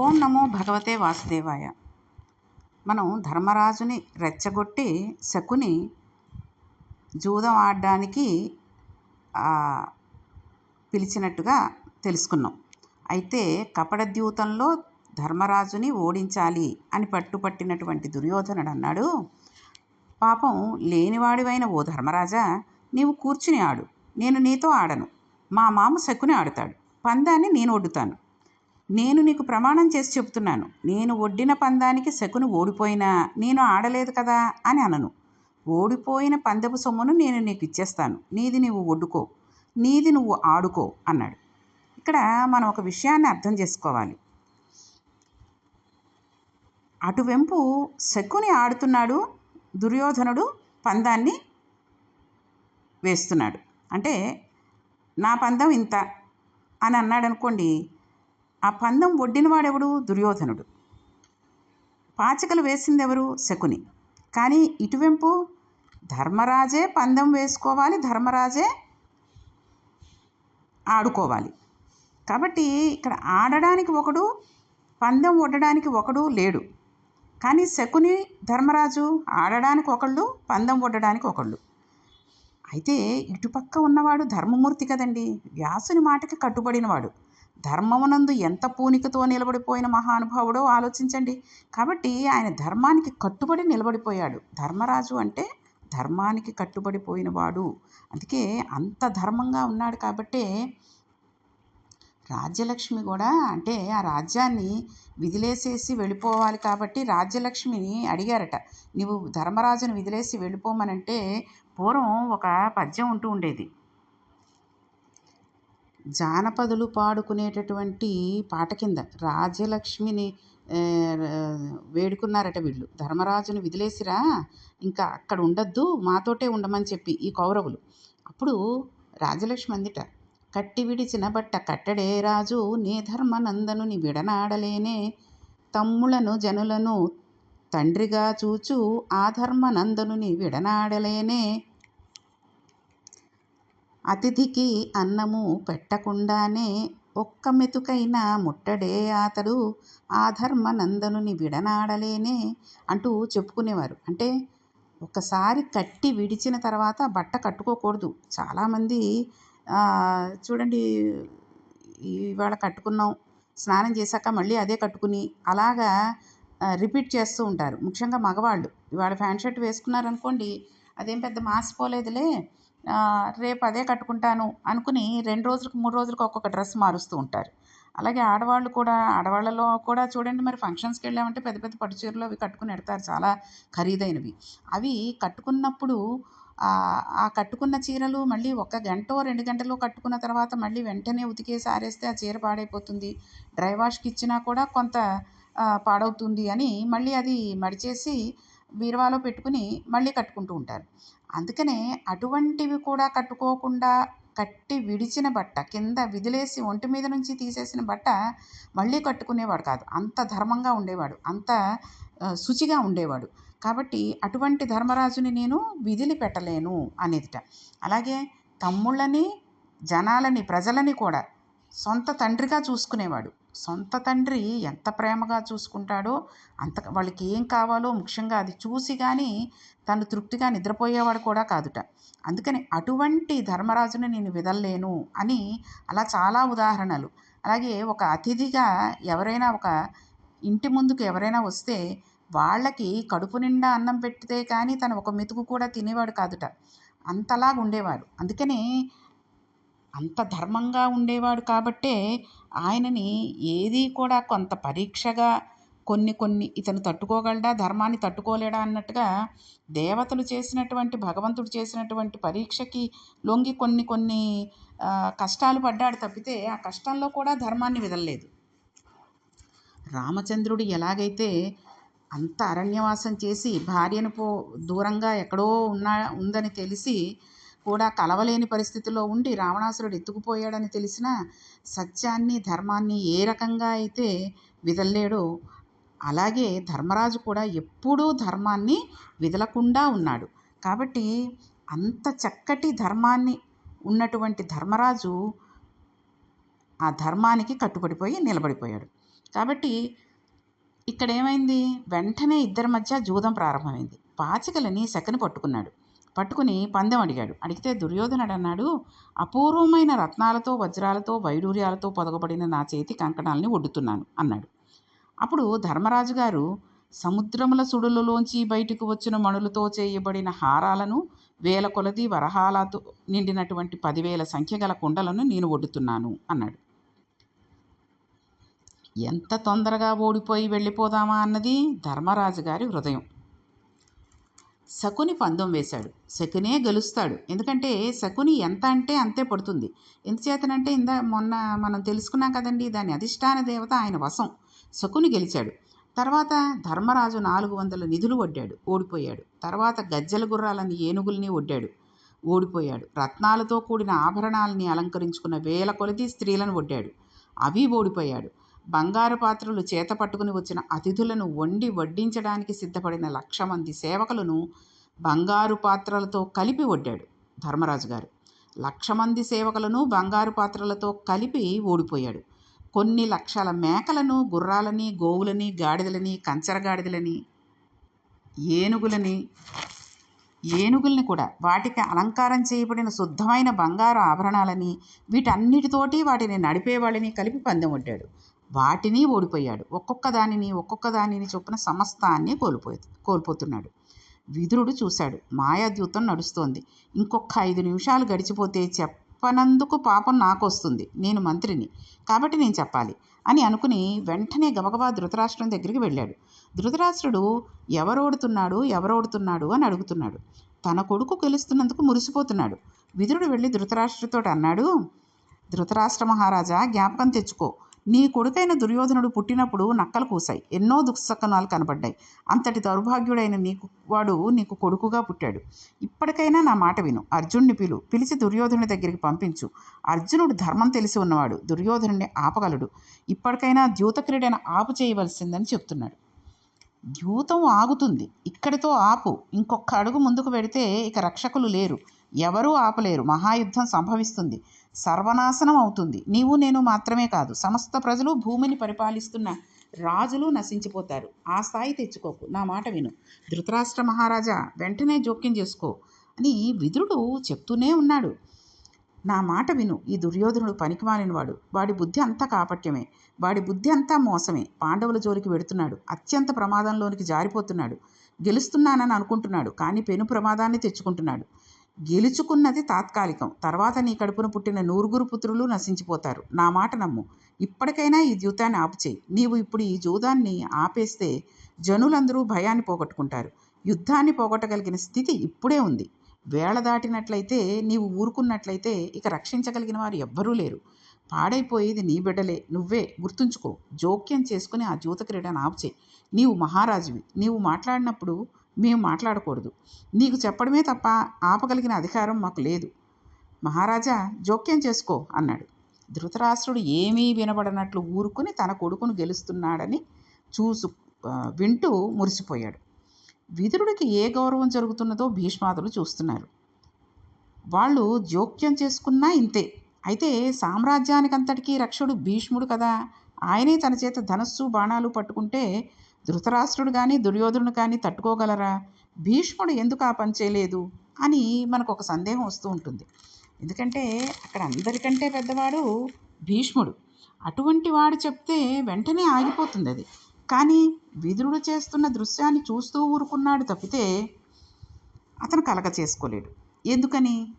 ఓం నమో భగవతే వాసుదేవాయ. మనం ధర్మరాజుని రెచ్చగొట్టి శకుని జూదం ఆడడానికి పిలిచినట్టుగా తెలుసుకున్నాం. అయితే కపడద్యూతంలో ధర్మరాజుని ఓడించాలి అని పట్టుపట్టినటువంటి దుర్యోధనుడు అన్నాడు. పాపం లేనివాడివైన ఓ ధర్మరాజా నీవు కూర్చుని ఆడు. నేను నీతో ఆడను. మా మామ శకుని ఆడుతాడు. పందాన్ని నేను ఒడ్డుతాను. నేను నీకు ప్రమాణం చేసి చెప్తున్నాను నేను ఒడ్డిన పందానికి శకుని ఓడిపోయినా నేను ఆడలేదు కదా అని అనను. ఓడిపోయిన పందెపు సొమ్మును నేను నీకు ఇచ్చేస్తాను. నీది నువ్వు ఒడ్డుకో. నీది నువ్వు ఆడుకో అన్నాడు. ఇక్కడ మనం ఒక విషయాన్ని అర్థం చేసుకోవాలి. అటువెంపు శకుని ఆడుతున్నాడు దుర్యోధనుడు పందాన్ని వేస్తున్నాడు. అంటే నా పందం ఇంత అని అన్నాడు అనుకోండి ఆ పందెం ఒడ్డినవాడెవడు దుర్యోధనుడు. పాచికలు వేసిందెవరు? శకుని. కానీ ఇటువెంపు ధర్మరాజే పందెం వేసుకోవాలి ధర్మరాజే ఆడుకోవాలి. కాబట్టి ఇక్కడ ఆడడానికి ఒకడు పందెం ఒడ్డడానికి ఒకడు లేడు. కానీ శకుని ధర్మరాజు ఆడడానికి ఒకళ్ళు పందెం ఒడ్డడానికి ఒకళ్ళు. అయితే ఇటుపక్క ఉన్నవాడు ధర్మమూర్తి కదండి? వ్యాసుని మాటకి కట్టుబడినవాడు. ధర్మమునందు ఎంత పూనికతో నిలబడిపోయిన మహానుభావుడో ఆలోచించండి. కాబట్టి ఆయన ధర్మానికి కట్టుబడి నిలబడిపోయాడు. ధర్మరాజు అంటే ధర్మానికి కట్టుబడిపోయినవాడు అందుకే అంత ధర్మంగా ఉన్నాడు కాబట్టే రాజ్యలక్ష్మి కూడా అంటే ఆ రాజ్యాన్ని విదిలేసేసి వెళ్ళిపోవాలి కాబట్టి రాజ్యలక్ష్మిని అడిగారట. నువ్వు ధర్మరాజును విదిలేసి వెళ్ళిపోమనంటే పూర్వం ఒక పద్యం ఉంటూ ఉండేది. జానపదులు పాడుకునేటటువంటి పాట కింద రాజ్యలక్ష్మిని వేడుకున్నారట వీళ్ళు. ధర్మరాజుని విదిలేసిరా ఇంకా అక్కడ ఉండద్దు మాతోటే ఉండమని చెప్పి ఈ కౌరవులు. అప్పుడు రాజలక్ష్మి అందిట కట్టి విడిచిన బట్ట కట్టడే రాజు నీ ధర్మనందనుని విడనాడలేనే. తమ్ములను జనులను తండ్రిగా చూచు ఆ ధర్మనందనుని విడనాడలేనే. అతిథికి అన్నము పెట్టకుండానే ఒక్క మెతుకైన ముట్టడే అతడు ఆ ధర్మనందనుని విడనాడలేనే అంటూ చెప్పుకునేవారు. అంటే ఒకసారి కట్టి విడిచిన తర్వాత బట్ట కట్టుకోకూడదు. చాలామంది చూడండి ఇవాళ కట్టుకున్నాం స్నానం చేశాక మళ్ళీ అదే కట్టుకుని అలాగా రిపీట్ చేస్తూ ఉంటారు. ముఖ్యంగా మగవాళ్ళు. ఇవాళ ప్యాంట్ షర్ట్ వేసుకున్నారనుకోండి అదేం పెద్ద మాసిపోలేదులే రేపు అదే కట్టుకుంటాను అనుకుని రెండు రోజులకు మూడు రోజులకు ఒక్కొక్క డ్రెస్ మారుస్తూ ఉంటారు. అలాగే ఆడవాళ్ళు కూడా ఆడవాళ్ళలో కూడా చూడండి మరి ఫంక్షన్స్కి వెళ్ళామంటే పెద్ద పెద్ద పట్టు చీరలు అవి కట్టుకుని పెడతారు. చాలా ఖరీదైనవి. అవి కట్టుకున్నప్పుడు ఆ కట్టుకున్న చీరలు మళ్ళీ ఒక గంట రెండు గంటలు కట్టుకున్న తర్వాత మళ్ళీ వెంటనే ఉతికేసి ఆరేస్తే ఆ చీర పాడైపోతుంది. డ్రై వాష్కి ఇచ్చినా కూడా కొంత పాడవుతుంది అని మళ్ళీ అది మడిచేసి బీరువాలో పెట్టుకుని మళ్ళీ కట్టుకుంటూ ఉంటారు. అందుకనే అటువంటివి కూడా కట్టుకోకుండా కట్టి విడిచిన బట్ట కింద విదిలేసి ఒంటి మీద నుంచి తీసేసిన బట్ట మళ్ళీ కట్టుకునేవాడు కాదు. అంత ధర్మంగా ఉండేవాడు. అంత శుచిగా ఉండేవాడు. కాబట్టి అటువంటి ధర్మరాజుని నేను విధిలి పెట్టలేను అనేదిట. అలాగే తమ్ముళ్ళని జనాలని ప్రజలని కూడా సొంత తండ్రిగా చూసుకునేవాడు. సొంత తండ్రి ఎంత ప్రేమగా చూసుకుంటాడో అంత వాళ్ళకి ఏం కావాలో ముఖ్యంగా అది చూసి కానీ తను తృప్తిగా నిద్రపోయేవాడు కూడా కాదుట. అందుకని అటువంటి ధర్మరాజుని నేను విదల్లేను అని అలా చాలా ఉదాహరణలు. అలాగే ఒక అతిథిగా ఎవరైనా ఒక ఇంటి ముందుకు ఎవరైనా వస్తే వాళ్ళకి కడుపు నిండా అన్నం పెడితే కానీ తను ఒక మెతుకు కూడా తినేవాడు కాదుట. అంతలాగా ఉండేవాడు. అందుకని అంత ధర్మంగా ఉండేవాడు కాబట్టే ఆయనని ఏది కూడా కొంత పరీక్షగా కొన్ని కొన్ని ఇతను తట్టుకోగలడా ధర్మాన్ని తట్టుకోలేడా అన్నట్టుగా దేవతలు చేసినటువంటి భగవంతుడు చేసినటువంటి పరీక్షకి లొంగి కొన్ని కొన్ని కష్టాలు పడ్డాడు తప్పితే ఆ కష్టంలో కూడా ధర్మాన్ని విదలలేదు. రామచంద్రుడు ఎలాగైతే అంత అరణ్యవాసం చేసి భార్యను పో దూరంగా ఎక్కడో ఉన్నా ఉందని తెలిసి కూడా కలవలేని పరిస్థితిలో ఉండి రావణాసురుడు ఎత్తుకుపోయాడని తెలిసిన సత్యాన్ని ధర్మాన్ని ఏ రకంగా అయితే విదల్లేడో అలాగే ధర్మరాజు కూడా ఎప్పుడూ ధర్మాన్ని విదలకుండా ఉన్నాడు. కాబట్టి అంత చక్కటి ధర్మాన్ని ఉన్నటువంటి ధర్మరాజు ఆ ధర్మానికి కట్టుబడిపోయి నిలబడిపోయాడు. కాబట్టి ఇక్కడ ఏమైంది వెంటనే ఇద్దరి మధ్య జూదం ప్రారంభమైంది. పాచికలని శకని పట్టుకున్నాడు. పట్టుకుని పందెం అడిగాడు. అడిగితే దుర్యోధనుడు అన్నాడు అపూర్వమైన రత్నాలతో వజ్రాలతో వైడూర్యాలతో పొదగబడిన నా చేతి కంకణాలని ఒడ్డుతున్నాను అన్నాడు. అప్పుడు ధర్మరాజు గారు సముద్రముల సుడులలోంచి బయటకు వచ్చిన మణులతో చేయబడిన హారాలను వేల కొలది వరహాలతో నిండినటువంటి పదివేల సంఖ్య గల కుండలను నేను ఒడ్డుతున్నాను అన్నాడు. ఎంత తొందరగా ఓడిపోయి వెళ్ళిపోదామా అన్నది ధర్మరాజు గారి హృదయం. శకుని పందెం వేశాడు. శకునే గెలుస్తాడు. ఎందుకంటే శకుని ఎంత అంటే అంతే పడుతుంది. ఎందుచేతనంటే ఇందా మొన్న మనం తెలుసుకున్నాం కదండి దాని అధిష్టాన దేవత ఆయన వశం. శకుని గెలిచాడు. తర్వాత ధర్మరాజు నాలుగు వందల నిధులు వడ్డాడు. ఓడిపోయాడు. తర్వాత గజ్జల గుర్రాలని ఏనుగుల్ని వడ్డాడు. ఓడిపోయాడు. రత్నాలతో కూడిన ఆభరణాలని అలంకరించుకున్న వేల కొలది స్త్రీలను వడ్డాడు. అవి ఓడిపోయాడు. బంగారు పాత్రలు చేత పట్టుకుని వచ్చిన అతిథులను వండి వడ్డించడానికి సిద్ధపడిన లక్ష మంది సేవకులను బంగారు పాత్రలతో కలిపి వడ్డాడు ధర్మరాజు గారు. లక్ష మంది సేవకులను బంగారు పాత్రలతో కలిపి ఓడిపోయాడు. కొన్ని లక్షల మేకలను గుర్రాలని గోవులని గాడిదలని కంచరగాడిదలని ఏనుగులని ఏనుగుల్ని కూడా వాటికి అలంకారం చేయబడిన శుద్ధమైన బంగారు ఆభరణాలని వీటన్నిటితోటి వాటిని నడిపేవాళ్ళని కలిపి పందెం వడ్డాడు. వాటిని ఓడిపోయాడు. ఒక్కొక్క దానిని ఒక్కొక్క దానిని చొప్పున సమస్తాన్ని కోల్పోయి కోల్పోతున్నాడు. విదురుడు చూశాడు. మాయాద్యూతం నడుస్తోంది. ఇంకొక ఐదు నిమిషాలు గడిచిపోతే చెప్పనందుకు పాపం నాకు వస్తుంది నేను మంత్రిని. కాబట్టి నేను చెప్పాలి అని అనుకుని వెంటనే గబగబా ధృతరాష్ట్రం దగ్గరికి వెళ్ళాడు. ధృతరాష్ట్రుడు ఎవరోడుతున్నాడు ఎవరోడుతున్నాడు అని అడుగుతున్నాడు. తన కొడుకు గెలుస్తున్నందుకు మురిసిపోతున్నాడు. విదురుడు వెళ్ళి ధృతరాష్ట్రుతో అన్నాడు ధృతరాష్ట్ర మహారాజా జ్ఞాపకం తెచ్చుకో. నీ కొడుకైన దుర్యోధనుడు పుట్టినప్పుడు నక్కలు కూశాయి. ఎన్నో దుఃఖసకనాలు కనబడ్డాయి. అంతటి దౌర్భాగ్యుడైన నీకు వాడు నీకు కొడుకుగా పుట్టాడు. ఇప్పటికైనా నా మాట విను. అర్జునుడిని పిలు. పిలిచి దుర్యోధనుడి దగ్గరికి పంపించు. అర్జునుడు ధర్మం తెలిసి ఉన్నవాడు. దుర్యోధనుడిని ఆపగలడు. ఇప్పటికైనా ద్యూతక్రీడను ఆపు చేయవలసిందని చెప్తున్నాడు. ద్యూతం ఆగుతుంది. ఇక్కడితో ఆపు. ఇంకొక అడుగు ముందుకు పెడితే ఇక రక్షకులు లేరు. ఎవరూ ఆపలేరు. మహాయుద్ధం సంభవిస్తుంది. సర్వనాశనం అవుతుంది. నీవు నేను మాత్రమే కాదు. సమస్త ప్రజలు భూమిని పరిపాలిస్తున్న రాజులు నశించిపోతారు. ఆ స్థాయి తెచ్చుకోకు. నా మాట విను. ధృతరాష్ట్ర మహారాజా వెంటనే జోక్యం చేసుకో అని విదురుడు చెప్తూనే ఉన్నాడు. నా మాట విను. ఈ దుర్యోధనుడు పనికిమాలినవాడు. వాడి బుద్ధి అంతా కాపట్యమే. వాడి బుద్ధి అంతా మోసమే. పాండవుల జోలికి వెడుతున్నాడు. అత్యంత ప్రమాదంలోనికి జారిపోతున్నాడు. గెలుస్తున్నానని అనుకుంటున్నాడు. కానీ పెను ప్రమాదాన్ని తెచ్చుకుంటున్నాడు. గెలుచుకున్నది తాత్కాలికం. తర్వాత నీ కడుపున పుట్టిన నూరుగురు పుత్రులు నశించిపోతారు. నా మాట నమ్ము. ఇప్పటికైనా ఈ ద్యూతాన్ని ఆపుచేయి. నీవు ఇప్పుడు ఈ జూదాన్ని ఆపేస్తే జనులందరూ భయాన్ని పోగొట్టుకుంటారు. యుద్ధాన్ని పోగొట్టగలిగిన స్థితి ఇప్పుడే ఉంది. వేళ దాటినట్లయితే నీవు ఊరుకున్నట్లయితే ఇక రక్షించగలిగిన వారు ఎవ్వరూ లేరు. పాడైపోయేది నీ బిడ్డలే. నువ్వే గుర్తుంచుకో. జోక్యం చేసుకుని ఆ జూత క్రీడను ఆపుచేయి. నీవు మహారాజువి. నీవు మాట్లాడినప్పుడు మేము మాట్లాడకూడదు. నీకు చెప్పడమే తప్ప ఆపగలిగిన అధికారం మాకు లేదు. మహారాజా జోక్యం చేసుకో అన్నాడు. ధృతరాష్ట్రుడు ఏమీ వినబడనట్లు ఊరుకుని తన కొడుకును గెలుస్తున్నాడని చూసు వింటూ మురిసిపోయాడు. విదురుడికి ఏ గౌరవం జరుగుతున్నదో భీష్మాదులు చూస్తున్నారు. వాళ్ళు జోక్యం చేసుకున్నా ఇంతే. అయితే సామ్రాజ్యానికంతటికీ రక్షుడు భీష్ముడు కదా. ఆయనే తన చేత ధనస్సు బాణాలు పట్టుకుంటే ధృతరాష్ట్రుడు కానీ దుర్యోధనుడు కానీ తట్టుకోగలరా? భీష్ముడు ఎందుకు ఆ పని చేయలేదు? అని మనకు ఒక సందేహం వస్తూ ఉంటుంది. ఎందుకంటే అక్కడ అందరికంటే పెద్దవాడు భీష్ముడు. అటువంటి వాడు చెప్తే వెంటనే ఆగిపోతుంది అది. కానీ విదురుడు చేస్తున్న దృశ్యాన్ని చూస్తూ ఊరుకున్నాడు తప్పితే అతను కలగ చేసుకోలేడు. ఎందుకని?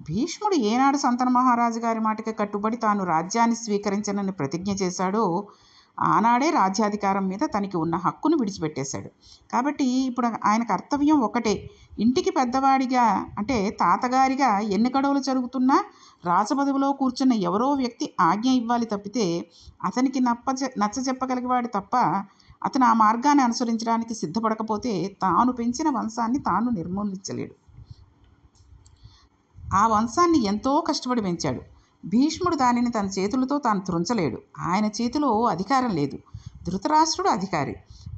భీష్ముడు ఏనాడు సంతన మహారాజు గారి మాటకి కట్టుబడి తాను రాజ్యాన్ని స్వీకరించనని ప్రతిజ్ఞ చేశాడో ఆనాడే రాజ్యాధికారం మీద తనకి ఉన్న హక్కును విడిచిపెట్టేశాడు. కాబట్టి ఇప్పుడు ఆయన కర్తవ్యం ఒకటే. ఇంటికి పెద్దవాడిగా అంటే తాతగారిగా ఎన్ని గడవలు జరుగుతున్నా రాజపదవిలో కూర్చున్న ఎవరో వ్యక్తి ఆజ్ఞ ఇవ్వాలి తప్పితే అతనికి నప్ప నచ్చ చెప్పగలిగేవాడు తప్ప అతను ఆ మార్గాన్ని అనుసరించడానికి సిద్ధపడకపోతే తాను పెంచిన వంశాన్ని తాను నిర్మూలించలేడు. ఆ వంశాన్ని ఎంతో కష్టపడి పెంచాడు. భీష్ముడు దానిని తన చేతులతో తాను త్రుంచలేడు. ఆయన చేతిలో అధికారం లేదు. ధృతరాష్ట్రుడు అధికారి.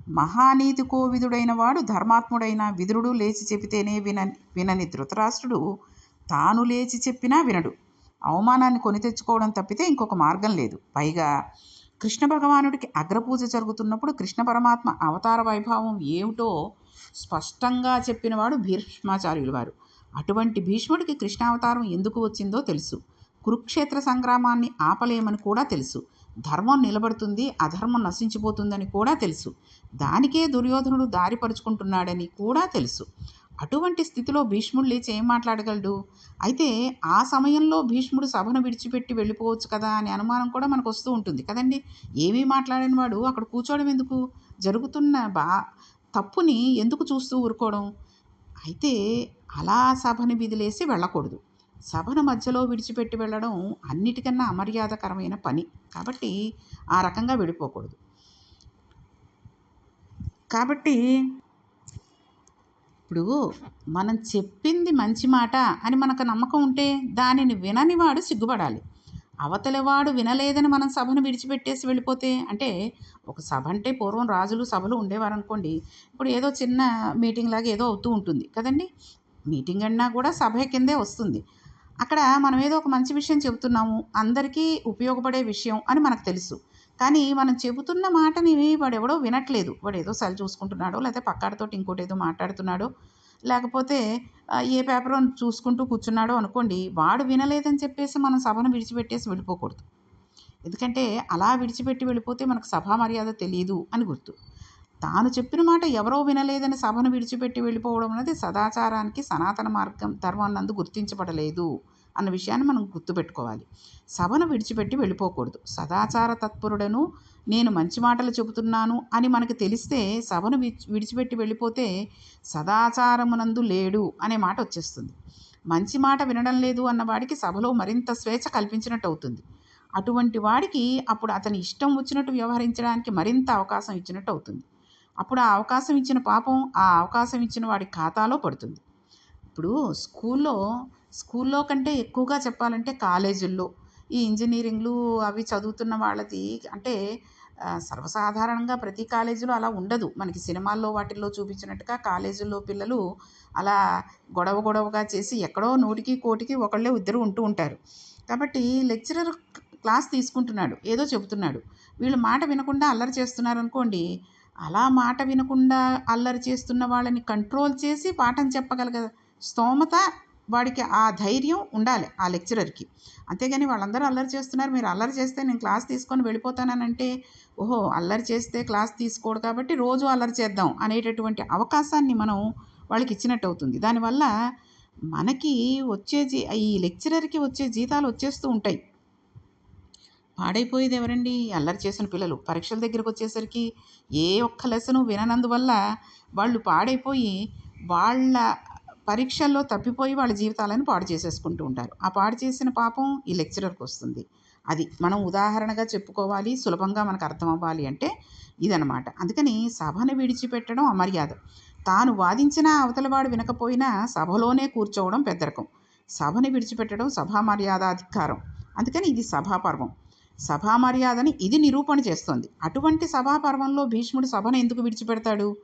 మహానీతి కోవిదుడైన వాడు ధర్మాత్ముడైన విదురుడు లేచి చెబితేనే విన వినని ధృతరాష్ట్రుడు తాను లేచి చెప్పినా వినడు. అవమానాన్ని కొని తెచ్చుకోవడం తప్పితే ఇంకొక మార్గం లేదు. పైగా కృష్ణ భగవానుడికి అగ్రపూజ జరుగుతున్నప్పుడు కృష్ణ పరమాత్మ అవతార వైభవం ఏమిటో స్పష్టంగా చెప్పినవాడు భీష్మాచార్యులు వారు. అటువంటి భీష్ముడికి కృష్ణావతారం ఎందుకు వచ్చిందో తెలుసు. కురుక్షేత్ర సంగ్రామాన్ని ఆపలేమని కూడా తెలుసు. ధర్మం నిలబడుతుంది అధర్మం నశించిపోతుందని కూడా తెలుసు. దానికే దుర్యోధనుడు దారిపరుచుకుంటున్నాడని కూడా తెలుసు. అటువంటి స్థితిలో భీష్ముడు లేచి ఏం మాట్లాడగలడు? అయితే ఆ సమయంలో భీష్ముడు సభను విడిచిపెట్టి వెళ్ళిపోవచ్చు కదా అనే అనుమానం కూడా మనకు వస్తూ ఉంటుంది కదండి. ఏమీ మాట్లాడని వాడు అక్కడ కూర్చోవడం ఎందుకు? జరుగుతున్న బా తప్పుని ఎందుకు చూస్తూ ఊరుకోవడం? అయితే అలా సభని విదిలేసి వెళ్ళకూడదు. సభను మధ్యలో విడిచిపెట్టి వెళ్ళడం అన్నిటికన్నా అమర్యాదకరమైన పని. కాబట్టి ఆ రకంగా వెళ్ళిపోకూడదు కాబట్టి ఇప్పుడు మనం చెప్పింది మంచి మాట అని మనకు నమ్మకం ఉంటే దానిని వినని వాడు సిగ్గుపడాలి. అవతలివాడు వినలేదని మనం సభను విడిచిపెట్టేసి వెళ్ళిపోతే అంటే ఒక సభ అంటే పూర్వం రాజులు సభలు ఉండేవారు అనుకోండి ఇప్పుడు ఏదో చిన్న మీటింగ్ లాగా ఏదో అవుతూ ఉంటుంది కదండి. మీటింగ్ అన్నా కూడా సభ కిందే వస్తుంది. అక్కడ మనం ఏదో ఒక మంచి విషయం చెబుతున్నాము. అందరికీ ఉపయోగపడే విషయం అని మనకు తెలుసు. కానీ మనం చెబుతున్న మాటని వాడు ఎవడో వినట్లేదు. వాడు ఏదో సరి చూసుకుంటున్నాడో లేకపోతే పక్కాడితో ఇంకోటి ఏదో మాట్లాడుతున్నాడో లేకపోతే ఏ పేపర్ చూసుకుంటూ కూర్చున్నాడో అనుకోండి వాడు వినలేదని చెప్పేసి మనం సభను విడిచిపెట్టేసి వెళ్ళిపోకూడదు. ఎందుకంటే అలా విడిచిపెట్టి వెళ్ళిపోతే మనకు సభా మర్యాద తెలియదు అని గుర్తు. తాను చెప్పిన మాట ఎవరో వినలేదని సభను విడిచిపెట్టి వెళ్ళిపోవడం అనేది సదాచారానికి సనాతన మార్గం ధర్మం నందు గుర్తించబడలేదు అన్న విషయాన్ని మనం గుర్తుపెట్టుకోవాలి. సభను విడిచిపెట్టి వెళ్ళిపోకూడదు. సదాచార తత్పరుడను నేను మంచి మాటలు చెబుతున్నాను అని మనకు తెలిస్తే సభను విడిచిపెట్టి వెళ్ళిపోతే సదాచారమునందు లేడు అనే మాట వచ్చేస్తుంది. మంచి మాట వినడం లేదు అన్నవాడికి సభలో మరింత స్వేచ్ఛ కల్పించినట్టు అవుతుంది అటువంటి వాడికి అప్పుడు అతని ఇష్టం వచ్చినట్టు వ్యవహరించడానికి మరింత అవకాశం ఇచ్చినట్టు అవుతుంది అప్పుడు ఆ అవకాశం ఇచ్చిన పాపం ఆ అవకాశం ఇచ్చిన వాడి ఖాతాలో పడుతుంది. ఇప్పుడు స్కూల్లో స్కూల్లో కంటే ఎక్కువగా చెప్పాలంటే కాలేజీల్లో ఈ ఇంజనీరింగ్లు అవి చదువుతున్న వాళ్ళది అంటే సర్వసాధారణంగా ప్రతి కాలేజీలో అలా ఉండదు. మనకి సినిమాల్లో వాటిల్లో చూపించినట్టుగా కాలేజీల్లో పిల్లలు అలా గొడవ గొడవగా చేసి ఎక్కడో నూటికి కోటికి ఒకళ్ళే ఇద్దరు ఉంటూ ఉంటారు. కాబట్టి లెక్చరర్ క్లాస్ తీసుకుంటున్నాడు ఏదో చెబుతున్నాడు. వీళ్ళు మాట వినకుండా అల్లరి చేస్తున్నారు అనుకోండి అలా మాట వినకుండా అల్లరి చేస్తున్న వాళ్ళని కంట్రోల్ చేసి పాఠం చెప్పగలిగే స్తోమత వాడికి ఆ ధైర్యం ఉండాలి ఆ లెక్చరర్కి. అంతేగాని వాళ్ళందరూ అల్లరి చేస్తున్నారు మీరు అల్లరి చేస్తే నేను క్లాస్ తీసుకొని వెళ్ళిపోతానంటే ఓహో అల్లరి చేస్తే క్లాస్ తీసుకోడు కాబట్టి రోజు అల్లరి చేద్దాం అనేటటువంటి అవకాశాన్ని మనం వాళ్ళకి ఇచ్చినట్టు అవుతుంది దానివల్ల మనకి వచ్చే జీ ఈ లెక్చరర్కి వచ్చే జీతాలు వచ్చేస్తూ ఉంటాయి. పాడైపోయేది ఎవరండి? అల్లరి చేసిన పిల్లలు. పరీక్షల దగ్గరకు వచ్చేసరికి ఏ ఒక్క లెసను విననందువల్ల వాళ్ళు పాడైపోయి వాళ్ళ పరీక్షల్లో తప్పిపోయి వాళ్ళ జీవితాలను పాడు చేసేసుకుంటూ ఉంటారు. ఆ పాడు చేసిన పాపం ఈ లెక్చరర్కి వస్తుంది. అది మనం ఉదాహరణగా చెప్పుకోవాలి సులభంగా మనకు అర్థం అవ్వాలి అంటే ఇదనమాట అందుకని సభను విడిచిపెట్టడం అమర్యాద. తాను వాదించినా అవతలవాడు వినకపోయినా సభలోనే కూర్చోవడం పెద్దరకం. సభని విడిచిపెట్టడం సభా మర్యాదాధికారం. అందుకని ఇది సభాపర్వం సభా మర్యాదని ఇది నిరూపణ చేస్తోంది. అటువంటి సభాపర్వంలో భీష్ముడు సభను ఎందుకు విడిచిపెడతాడు?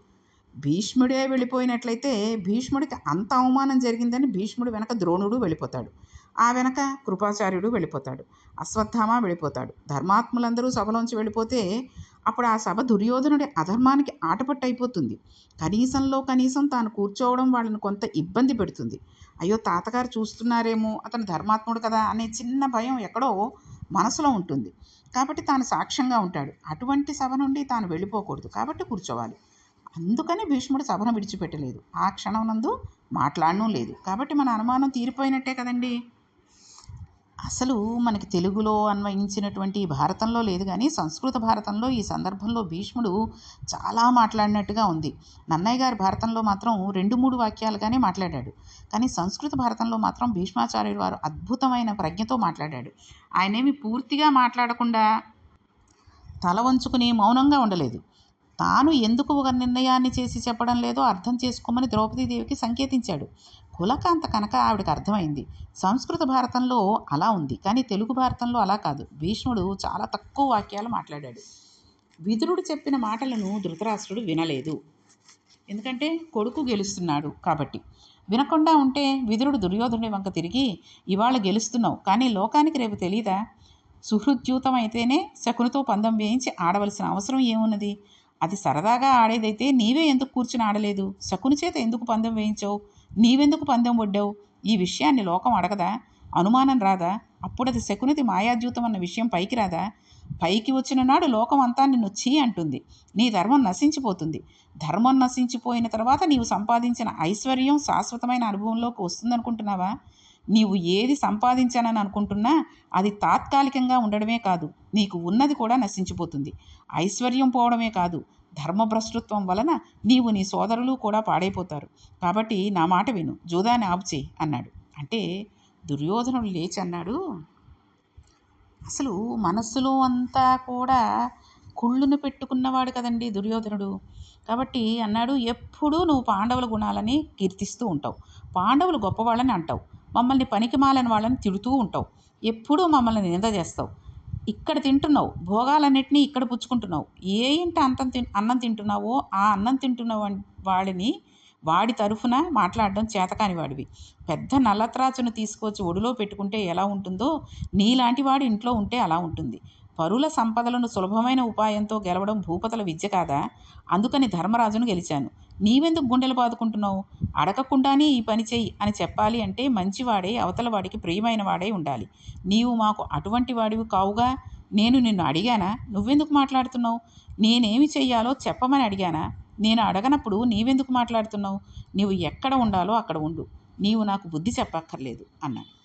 భీష్ముడే వెళ్ళిపోయినట్లయితే భీష్ముడికి అంత అవమానం జరిగిందని భీష్ముడు వెనక ద్రోణుడు వెళ్ళిపోతాడు. ఆ వెనక కృపాచార్యుడు వెళ్ళిపోతాడు. అశ్వత్థామ వెళ్ళిపోతాడు. ధర్మాత్ములందరూ సభలోంచి వెళ్ళిపోతే అప్పుడు ఆ సభ దుర్యోధనుడి అధర్మానికి ఆటపట్టు అయిపోతుంది కనీసంలో కనీసం తాను కూర్చోవడం వాళ్ళని కొంత ఇబ్బంది పెడుతుంది. అయ్యో తాతగారు చూస్తున్నారేమో అతను ధర్మాత్ముడు కదా అనే చిన్న భయం ఎక్కడో మనసులో ఉంటుంది. కాబట్టి తాను సాక్ష్యంగా ఉంటాడు. అటువంటి సభ నుండి తాను వెళ్ళిపోకూడదు. కాబట్టి కూర్చోవాలి. అందుకని భీష్ముడు సభను విడిచిపెట్టలేదు. ఆ క్షణం నందు మాట్లాడడం లేదు. కాబట్టి మన అనుమానం తీరిపోయినట్టే కదండి? అసలు మనకి తెలుగులో అన్వయించినటువంటి భారతంలో లేదు కానీ సంస్కృత భారతంలో ఈ సందర్భంలో భీష్ముడు చాలా మాట్లాడినట్టుగా ఉంది. నన్నయ్య గారి భారతంలో మాత్రం రెండు మూడు వాక్యాలుగానే మాట్లాడాడు. కానీ సంస్కృత భారతంలో మాత్రం భీష్మాచార్యుడు వారు అద్భుతమైన ప్రజ్ఞతో మాట్లాడాడు. ఆయనేమి పూర్తిగా మాట్లాడకుండా తల వంచుకుని మౌనంగా ఉండలేదు. తాను ఎందుకు ఒక నిర్ణయాన్ని చేసి చెప్పడం లేదో అర్థం చేసుకోమని ద్రౌపదీదేవికి సంకేతించాడు. కులకాంత కనుక ఆవిడకి అర్థమైంది. సంస్కృత భారతంలో అలా ఉంది. కానీ తెలుగు భారతంలో అలా కాదు. భీష్ముడు చాలా తక్కువ వాక్యాలు మాట్లాడాడు. విదురుడు చెప్పిన మాటలను ధృతరాష్ట్రుడు వినలేదు. ఎందుకంటే కొడుకు గెలుస్తున్నాడు కాబట్టి. వినకుండా ఉంటే విదురుడు దుర్యోధనుడి వంక తిరిగి ఇవాళ గెలుస్తున్నావు. కానీ లోకానికి రేపు తెలీదా? సుహృద్యూతం అయితేనే శకునితో పందెం వేయించి ఆడవలసిన అవసరం ఏమున్నది? అది సరదాగా ఆడేదైతే నీవే ఎందుకు కూర్చుని ఆడలేదు? శకుని చేత ఎందుకు పందెం వేయించావు? నీవెందుకు పందెం ఒడ్డావు ఈ విషయాన్ని లోకం అడగదా? అనుమానం రాదా? అప్పుడది శకునిది మాయాద్యూతం అన్న విషయం పైకి రాదా? పైకి వచ్చిన నాడు లోకం అంతా నిన్ను చీ అంటుంది. నీ ధర్మం నశించిపోతుంది. ధర్మం నశించిపోయిన తర్వాత నీవు సంపాదించిన ఐశ్వర్యం శాశ్వతమైన అనుభవంలోకి వస్తుందనుకుంటున్నావా? నీవు ఏది సంపాదించానని అనుకుంటున్నా అది తాత్కాలికంగా ఉండడమే కాదు నీకు ఉన్నది కూడా నశించిపోతుంది. ఐశ్వర్యం పోవడమే కాదు ధర్మభ్రష్టత్వం వలన నీవు నీ సోదరులు కూడా పాడైపోతారు. కాబట్టి నా మాట విను జూదాన్ని ఆపుచేయి అన్నాడు. అంటే దుర్యోధనుడు లేచి అన్నాడు అసలు మనస్సులో అంతా కూడా కుళ్ళును పెట్టుకున్నవాడు కదండి దుర్యోధనుడు. కాబట్టి అన్నాడు ఎప్పుడూ నువ్వు పాండవుల గుణాలని కీర్తిస్తూ ఉంటావు. పాండవులు గొప్పవాళ్ళని అంటావు. మమ్మల్ని పనికిమాలని వాళ్ళని తిడుతూ ఉంటావు. ఎప్పుడూ మమ్మల్ని నింద చేస్తావు. ఇక్కడ తింటున్నావు. భోగాలన్నిటినీ ఇక్కడ పుచ్చుకుంటున్నావు. ఏ ఇంటి అంతం తిన్ అన్నం తింటున్నావో ఆ అన్నం తింటున్న వాడిని వాడి తరఫున మాట్లాడడం చేతకాని వాడివి. పెద్ద నల్లత్రాచును తీసుకొచ్చి ఒడిలో పెట్టుకుంటే ఎలా ఉంటుందో నీలాంటి వాడు ఇంట్లో ఉంటే అలా ఉంటుంది. పరుల సంపదలను సులభమైన ఉపాయంతో గెలవడం భూపతల విద్య కాదా? అందుకని ధర్మరాజును గెలిచాను. నీవెందుకు గుండెలు బాదుకుంటున్నావు? అడగకుండానే ఈ పని చెయ్యి అని చెప్పాలి అంటే మంచివాడే అవతల వాడికి ప్రియమైన వాడే ఉండాలి. నీవు మాకు అటువంటి వాడివి కావుగా? నేను నిన్ను అడిగానా? నువ్వెందుకు మాట్లాడుతున్నావు? నేనేమి చెయ్యాలో చెప్పమని అడిగానా? నేను అడగనప్పుడు నీవెందుకు మాట్లాడుతున్నావు? నీవు ఎక్కడ ఉండాలో అక్కడ ఉండు. నీవు నాకు బుద్ధి చెప్పక్కర్లేదు అన్నాడు.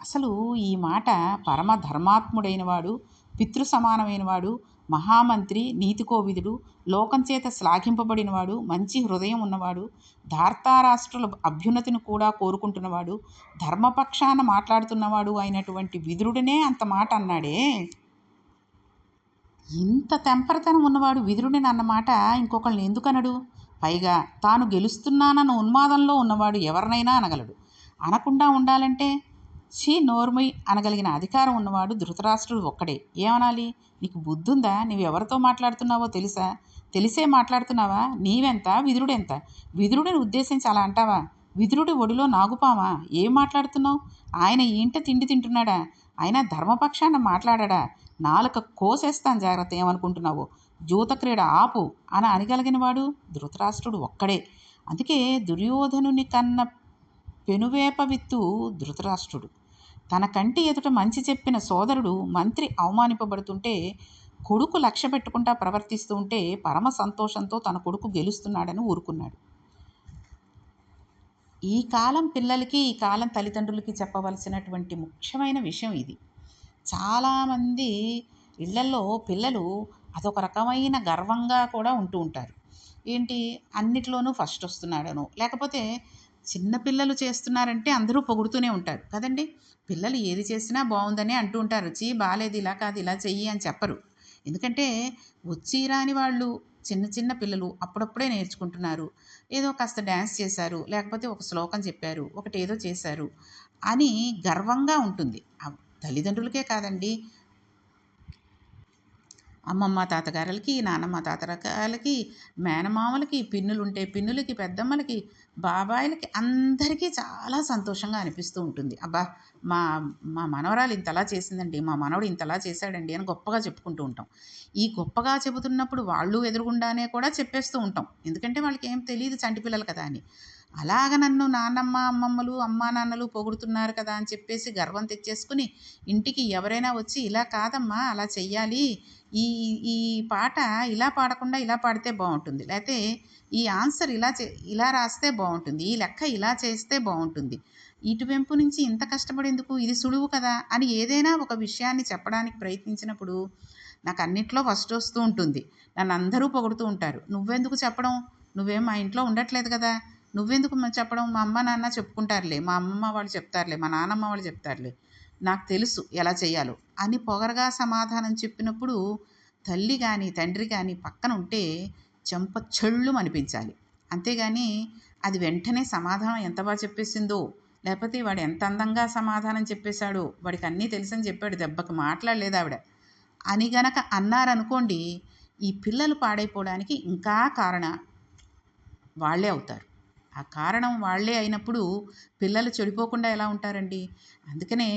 అసలు ఈ మాట పరమ ధర్మాత్ముడైన వాడు పితృ సమానమైన వాడు మహామంత్రి నీతికోవిదుడు లోకం చేత శ్లాఘింపబడినవాడు మంచి హృదయం ఉన్నవాడు ధార్తారాష్ట్రుల అభ్యున్నతిని కూడా కోరుకుంటున్నవాడు ధర్మపక్షాన మాట్లాడుతున్నవాడు అయినటువంటి విదురుడినే అంత మాట అన్నాడే. ఇంత తెంపరతనం ఉన్నవాడు విదురుడిని అన్నమాట ఇంకొకళ్ళని ఎందుకనడు? పైగా తాను గెలుస్తున్నానన్న ఉన్మాదంలో ఉన్నవాడు ఎవరినైనా అనగలడు. అనకుండా ఉండాలంటే ఛీ నోర్మై అనగలిగిన అధికారం ఉన్నవాడు ధృతరాష్ట్రుడు ఒక్కడే. ఏమనాలి? నీకు బుద్ధుందా? నువ్వు ఎవరితో మాట్లాడుతున్నావో తెలుసా? తెలిసే మాట్లాడుతున్నావా? నీవెంత? విదురుడెంత? విదురుడిని ఉద్దేశించి అలా అంటావా? విదురుడి ఒడిలో నాగుపామా? ఏం మాట్లాడుతున్నావు? ఆయన ఏంట తిండి తింటున్నాడా? ఆయన ధర్మపక్షాన మాట్లాడా నాలుక కోసేస్తాను జాగ్రత్త ఏమనుకుంటున్నావు? జూతక్రీడ ఆపు అని అనగలిగిన వాడు ధృతరాష్ట్రుడు ఒక్కడే. అందుకే దుర్యోధనుని కన్న పెనువేప విత్తు ధృతరాష్ట్రుడు. తన కంటి ఎదుట మంచి చెప్పిన సోదరుడు మంత్రి అవమానింపబడుతుంటే కొడుకు లక్ష్య పెట్టుకుంటా ప్రవర్తిస్తూ ఉంటే పరమ సంతోషంతో తన కొడుకు గెలుస్తున్నాడని ఊరుకున్నాడు. ఈ కాలం పిల్లలకి ఈ కాలం తల్లిదండ్రులకి చెప్పవలసినటువంటి ముఖ్యమైన విషయం ఇది. చాలామంది ఇళ్ళలో పిల్లలు అదొక రకమైన గర్వంగా కూడా ఉంటూ ఉంటారు. ఏంటి? అన్నిట్లోనూ ఫస్ట్ వస్తున్నాడను లేకపోతే చిన్నపిల్లలు చేస్తున్నారంటే అందరూ పొగుడుతూనే ఉంటారు. కదండి? పిల్లలు ఏది చేసినా బాగుందని అంటూ ఉంటారు. చీ బాగాలేదు ఇలా కాదు ఇలా చెయ్యి అని చెప్పరు. ఎందుకంటే వచ్చి రాని వాళ్ళు చిన్న చిన్న పిల్లలు అప్పుడప్పుడే నేర్చుకుంటున్నారు. ఏదో కాస్త డ్యాన్స్ చేశారు లేకపోతే ఒక శ్లోకం చెప్పారు ఒకటి ఏదో చేశారు అని గర్వంగా ఉంటుంది. తల్లిదండ్రులకే కాదండి. అమ్మమ్మ తాతగారులకి నానమ్మ తాతగారులకి మేనమామలకి పిన్నులుంటే పిన్నులకి పెద్దమ్మలకి బాబాయిలకి అందరికీ చాలా సంతోషంగా అనిపిస్తూ ఉంటుంది. అబ్బా మా మా మనవరాలు ఇంతలా చేసిందండి మా మనవడు ఇంతలా చేశాడండి అని గొప్పగా చెప్పుకుంటూ ఉంటాం. ఈ గొప్పగా చెబుతున్నప్పుడు వాళ్ళు ఎదురుగుండానే కూడా చెప్పేస్తూ ఉంటాం. ఎందుకంటే వాళ్ళకి ఏం తెలియదు చంటి పిల్లలు కదా అని. అలాగ నన్ను నాన్నమ్మ అమ్మమ్మలు అమ్మా నాన్నలు పొగుడుతున్నారు కదా అని చెప్పేసి గర్వం తెచ్చేసుకుని ఇంటికి ఎవరైనా వచ్చి ఇలా కాదమ్మా అలా చెయ్యాలి. ఈ ఈ పాట ఇలా పాడకుండా ఇలా పాడితే బాగుంటుంది. లేకపోతే ఈ ఆన్సర్ ఇలా చే ఇలా రాస్తే బాగుంటుంది. ఈ లెక్క ఇలా చేస్తే బాగుంటుంది. ఇటువెంపు నుంచి ఇంత కష్టపడేందుకు ఇది సులువు కదా అని ఏదైనా ఒక విషయాన్ని చెప్పడానికి ప్రయత్నించినప్పుడు నాకు అన్నిట్లో ఫస్ట్ వస్తూ ఉంటుంది. నన్ను అందరూ పొగుడుతూ ఉంటారు. నువ్వెందుకు చెప్పడం? నువ్వేం మా ఇంట్లో ఉండట్లేదు కదా. నువ్వెందుకు చెప్పడం? మా అమ్మ నాన్న చెప్పుకుంటారులే. మా అమ్మమ్మ వాళ్ళు చెప్తారులే. మా నాన్నమ్మ వాళ్ళు చెప్తారులే. నాకు తెలుసు ఎలా చేయాలో. అని పొగరగా సమాధానం చెప్పినప్పుడు తల్లి కానీ తండ్రి కానీ పక్కన ఉంటే చెంప చెళ్ళు అనిపించాలి. అంతేగాని అది వెంటనే సమాధానం ఎంత బాగా చెప్పేసిందో లేకపోతే వాడు ఎంత అందంగా సమాధానం చెప్పేశాడో వాడికి అన్నీ తెలుసని చెప్పాడు. దెబ్బకి మాట్లాడలేదు ఆవిడ. అని గనక అన్నారనుకోండి ఈ పిల్లలు పాడైపోవడానికి ఇంకా కారణ వాళ్ళే అవుతారు. ఆ కారణం వాళ్ళే అయినప్పుడు పిల్లలు చెడిపోకుండా ఎలా ఉంటారండి? అందుకనే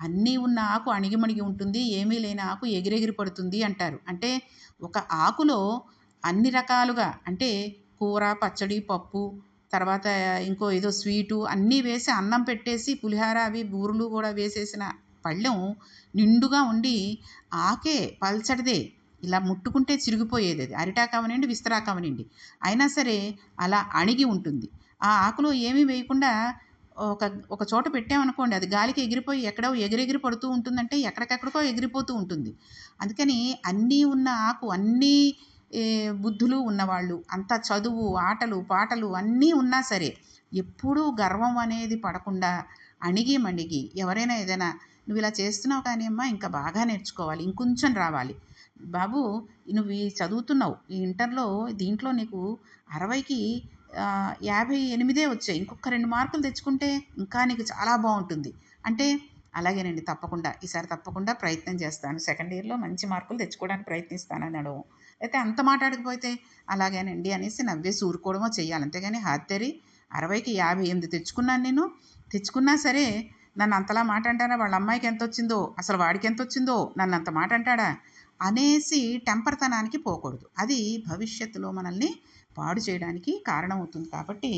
అన్నీ ఉన్న ఆకు అణిగిమణిగి ఉంటుంది ఏమీ లేని ఆకు ఎగిరెగిరి పడుతుంది అంటారు. అంటే ఒక ఆకులో అన్ని రకాలుగా అంటే కూర పచ్చడి పప్పు తర్వాత ఇంకో ఏదో స్వీటు అన్నీ వేసి అన్నం పెట్టేసి పులిహార అవి బూరెలు కూడా వేసేసిన పళ్ళెం నిండుగా ఉండి ఆకే పల్చటిదే ఇలా ముట్టుకుంటే చిరిగిపోయేది అది. అరిటాకు అవనండి విస్తరాకు అవనండి అయినా సరే అలా అణిగి ఉంటుంది. ఆ ఆకులో ఏమీ వేయకుండా ఒక ఒక చోట పెట్టామనుకోండి అది గాలికి ఎగిరిపోయి ఎక్కడో ఎగిరెగిరి పడుతూ ఉంటుందంటే ఎక్కడికెక్కడికో ఎగిరిపోతూ ఉంటుంది. అందుకని అన్నీ ఉన్న ఆకు అన్నీ బుద్ధులు ఉన్నవాళ్ళు అంత చదువు ఆటలు పాటలు అన్నీ ఉన్నా సరే ఎప్పుడూ గర్వం అనేది పడకుండా అణిగి మణిగి ఎవరైనా ఏదైనా నువ్వు ఇలా చేస్తున్నావు కానీ అమ్మా ఇంకా బాగా నేర్చుకోవాలి ఇంకొంచెం రావాలి బాబు నువ్వు ఈ చదువుతున్నావు. ఈ ఇంటర్లో దీంట్లో నీకు అరవైకి యాభై ఎనిమిదే వచ్చాయి. ఇంకొక రెండు మార్కులు తెచ్చుకుంటే ఇంకా నీకు చాలా బాగుంటుంది. అంటే అలాగేనండి తప్పకుండా. ఈసారి తప్పకుండా ప్రయత్నం చేస్తాను. సెకండ్ ఇయర్లో మంచి మార్కులు తెచ్చుకోవడానికి ప్రయత్నిస్తాను అనడం అయితే అంత మాట్లాడకపోతే అలాగేనండి అనేసి నవ్వేసి ఊరుకోవడమో చేయాలి అంతేగాని హాత్తరి అరవైకి యాభై ఎనిమిది తెచ్చుకున్నాను నేను. తెచ్చుకున్నా సరే నన్ను అంతలా మాట అంటారా? వాళ్ళ అమ్మాయికి ఎంత వచ్చిందో అసలు వాడికి ఎంత వచ్చిందో నన్ను అంత మాట అంటాడా? అనేసి టెంపర్తనానికి పోకూడదు. అది భవిష్యత్తులో మనల్ని పాడు చేయడానికి కారణమవుతుంది కాబట్టి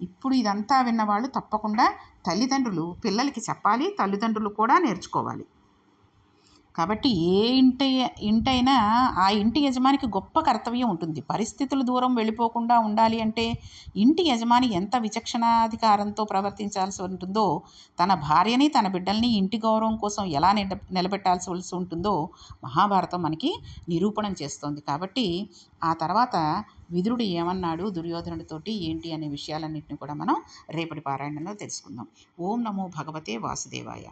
ఇప్పుడు ఇదంతా విన్నవాళ్ళు తప్పకుండా తల్లిదండ్రులు పిల్లలకి చెప్పాలి తల్లిదండ్రులు కూడా నేర్చుకోవాలి. కాబట్టి ఏ ఇంటి ఇంటైనా ఆ ఇంటి యజమానికి గొప్ప కర్తవ్యం ఉంటుంది. పరిస్థితులు దూరం వెళ్ళిపోకుండా ఉండాలి అంటే ఇంటి యజమాని ఎంత విచక్షణాధికారంతో ప్రవర్తించాల్సి ఉంటుందో తన భార్యని తన బిడ్డల్ని ఇంటి గౌరవం కోసం ఎలా నిల నిలబెట్టాల్సి ఉంటుందో మహాభారతం మనకి నిరూపణం చేస్తోంది. కాబట్టి ఆ తర్వాత విదురుడు ఏమన్నాడు? దుర్యోధనుడితోటి ఏంటి అనే విషయాలన్నింటినీ కూడా మనం రేపటి పారాయణంలో తెలుసుకుందాం. ఓం నమో భగవతే వాసుదేవాయ.